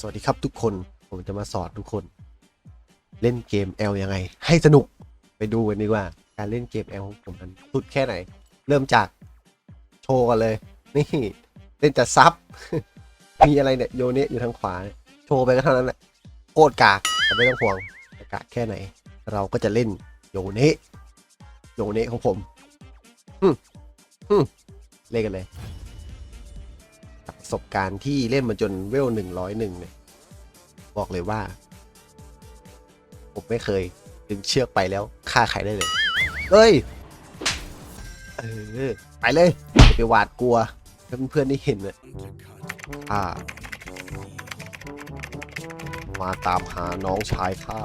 สวัสดีครับทุกคนผมจะมาสอนทุกคน เล่นเกม L ยังไง ให้สนุกไปดูกันดีกว่า การเล่นเกม L ของผมมันสุดแค่ไหน เริ่มจากโชว์กันเลย นี่เล่นแต่ซับมีอะไรเนี่ยโยเนะอยู่ทางขวา โชว์ไปก็เท่านั้นแหละโคตรกากแต่ไม่ต้องห่วงจะกากแค่ไหน เราก็จะเล่นโยเนะโยเนะของผมฮึมฮึมเล่นกันเลย ประสบการณ์ที่เล่นมาจนเวลหนึ่งร้อยหนึ่งเนี่ยบอกเลยว่า ผมไม่เคย ดึงเชือกไปแล้วฆ่าใครได้เลยเอ้ยเออไปเลยไปหวาดกลัวถ้าเพื่อนๆได้เห็นเนี่ยอ่า มาตามหาน้องชายข้า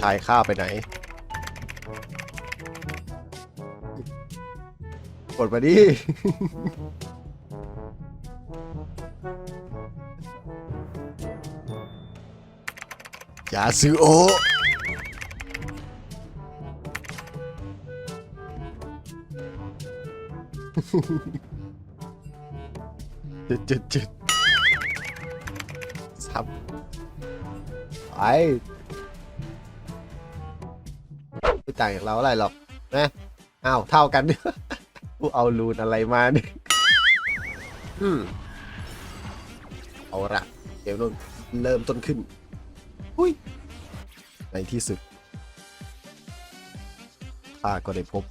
ชายข้าไปไหน กดมาดิ ยาซูโอ จุดจุดจุดซับไป ไม่ต่างจากเราอะไรหรอกนะอ้าวเท่ากันกูเอารูนอะไรมาเนี่ยอืมเอาละเกมเริ่มเริ่มต้นขึ้นหุยในที่สุดข้าก็ได้พบ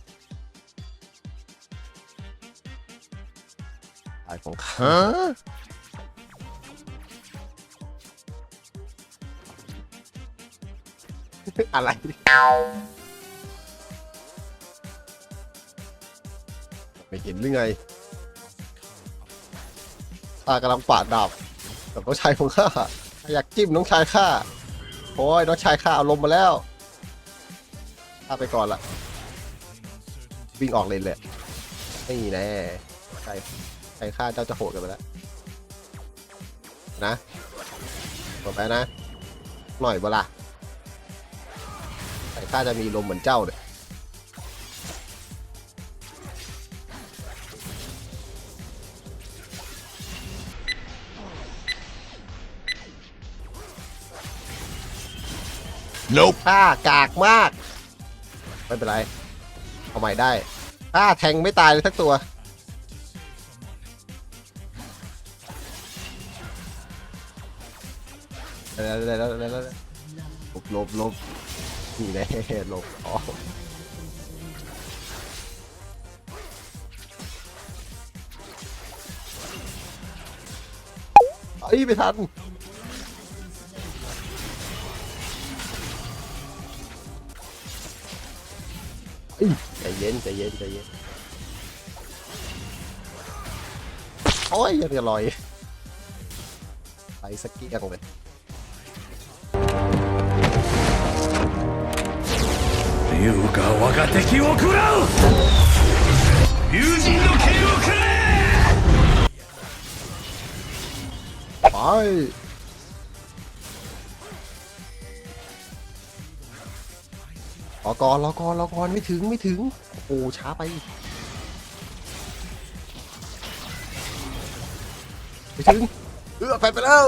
ตายของข้าอะไร ไม่เห็นหรือไงข้ากำลังปาดดาบกับน้องชายของข้าอยากจิ้มน้องชายข้าโอ้ยน้องชายข้าเอาลมมาแล้วข้าไปก่อนละวิ่งออกเลยเลยไม่แน่ชายชายข้าเจ้าจะโหดกันไปแล้วนะต่อไปนะ หน่อยเวลาชายข้าจะมีลมเหมือนเจ้าเนี่ย Nope. ถ้ากากมาก ไม่เป็นไร เอาใหม่ได้ ถ้าแทงไม่ตายเลยสักตัว แล้วแล้วแล้วแล้วแล้วลบลบลบนี่แน่ลบอ๋อเอ้ยไม่ทัน ใจเย็นใจเย็นใจเย็นโอ้ยยังจะลอยไปสักเกี้ยงเลย 優が我が敵を食らう友人の剣をくれ ไป รอก่อนรอก่อนรอก่อนไม่ถึงไม่ถึง โอ้ช้าไปไม่ถึงเออไปไปแล้ว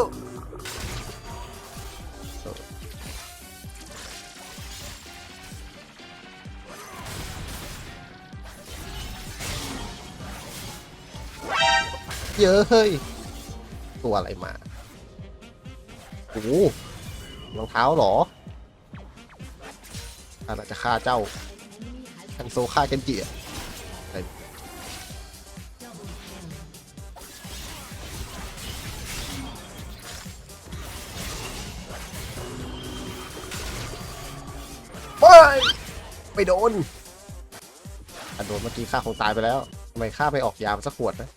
เยอะเฮ้ยตัวอะไรมาโอ้รองเท้าหรอ อาจจะฆ่าเจ้าคันโซฆ่าเกันจิอะอะไรไม่ไม่โดนโดนเมื่อกี้ฆ่าคงตายไปแล้วทำไมฆ่าไปออกยามสักขวดนะ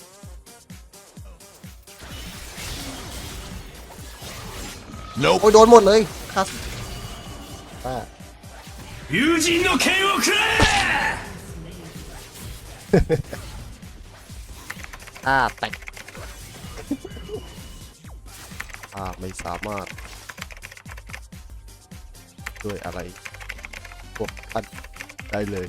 โอ้ยโดนหมดเลยฆ่าป้า 友人の剣をくれ อ่าแตก อ่าไม่สามารถ ด้วยอะไรพวกปั้นได้เลย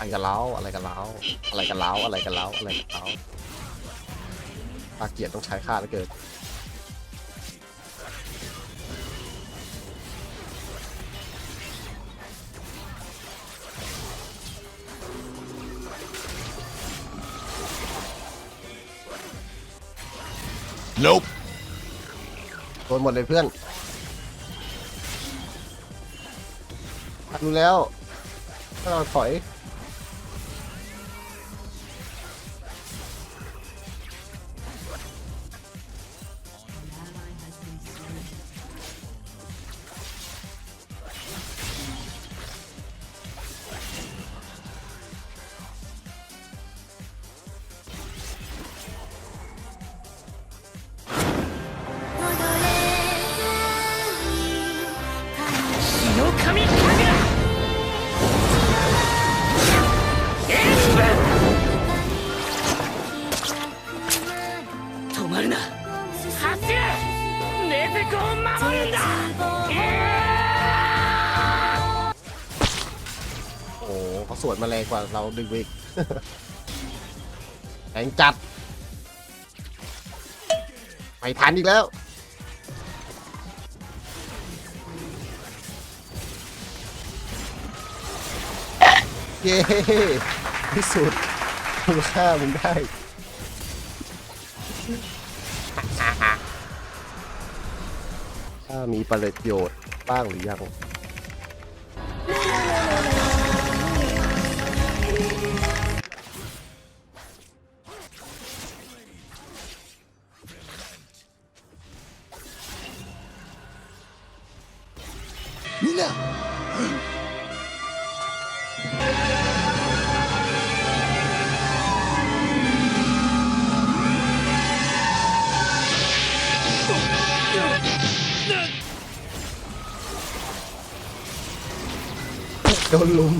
อะไรกันแล้วอะไรกันแล้วอะไรกันแล้วอะไรกันแล้วอะไรกันแล้ว ปาเกียรติต้องใช้ค่าแล้วเกิน Nope โดนหมดเลยเพื่อนดูแล้วถ้าเราถอย สวนมาแรงกว่าเราดึงไปอีกแรงจัด ไม่ทันอีกแล้ว เย้ที่สุดคุณค่ามึงได้ ถ้ามีประโยชน์บ้างหรือยัง โดนลุม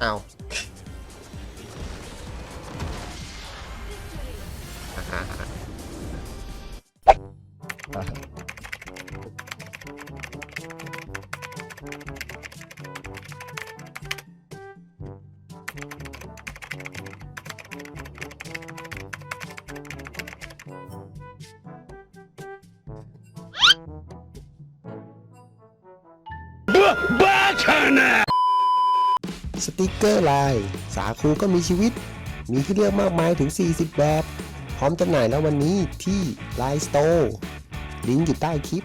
เอา บ้าชนะสติกเกอร์ลาย สาคูก็มีชีวิต มีที่เลือกมากมายถึง 40 แบบ พร้อมจำหน่ายแล้ววันนี้ที่ Line Store ลิงก์อยู่ใต้คลิป